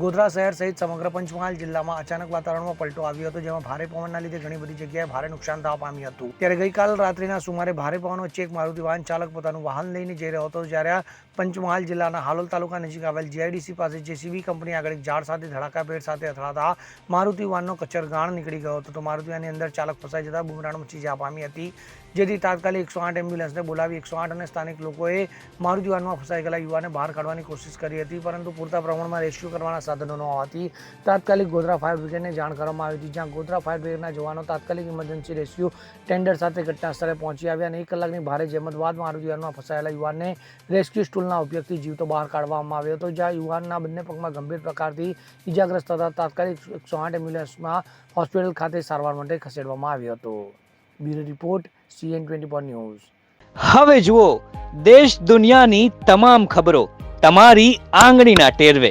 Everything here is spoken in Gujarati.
ગોધરા શહેર સહિત સમગ્ર પંચમહાલ જિલ્લામાં અચાનક વાતાવરણમાં પલટો આવ્યો હતો, જેમાં ભારે પવનના લીધે ઘણી બધી જગ્યાએ ભારે નુકસાન થવા પામ્યું હતું. ત્યારે ગઈકાલ રાત્રિના સુમારે ભારે પવન વચ્ચે એક મારુતિ વાહન ચાલક પોતાનું વાહન લઈને જઈ રહ્યો હતો, જ્યારે આ પંચમહાલ જિલ્લાના હાલોલ તાલુકા નજીક આવેલ જીઆઈડીસી પાસે જેસીબી કંપની આગળ એક ઝાડ સાથે ધડાકાભેર સાથે અથડાતા મારુતિ વાહનનો કચરગાણ નીકળી ગયો હતો. તો મારુતિ અંદર ચાલક ફસાઈ જતા બુમરાણ મચી જવા પામી હતી. જેથી તાત્કાલિક એકસો આઠ એમ્બ્યુલન્સને બોલાવી એકસો આઠ અને સ્થાનિક લોકોએ મારુતિ વાહનમાં ફસાઈ ગયેલા યુવાને બહાર કાઢવાની કોશિશ કરી હતી, પરંતુ પૂરતા પ્રમાણમાં રેસ્ક્યુ કરવાના સાધનો હોવાથી તાત્કાલિક ગોધરા ફાયર બ્રિગેડને જાણ કરવામાં આવી હતી, જ્યાં ગોધરા ફાયર બ્રિગેડના જવાનો તાત્કાલિક ઇમરજન્સી રેસ્ક્યુ ટેન્ડર સાથે ઘટના સ્થળે પહોંચી આવ્યા અને એક કલાકની ભારે જહેમત બાદ મારુતિ વાહનમાં ફસાયેલા યુવાનને રેસ્ક્યુ સ્ટૂલના ઉપયોગથી જીવતો બહાર કાઢવામાં આવ્યો હતો, જ્યાં યુવાનના બંને પગમાં ગંભીર પ્રકારથી ઇજાગ્રસ્ત થતા તાત્કાલિક એકસો આઠ એમ્બ્યુલન્સમાં હોસ્પિટલ ખાતે સારવાર માટે ખસેડવામાં આવ્યો હતો. Bureau report, CN twenty four news. હવે જુઓ, દેશ દુનિયાની તમામ ખબરો તમારી આંગળીના ટેરવે.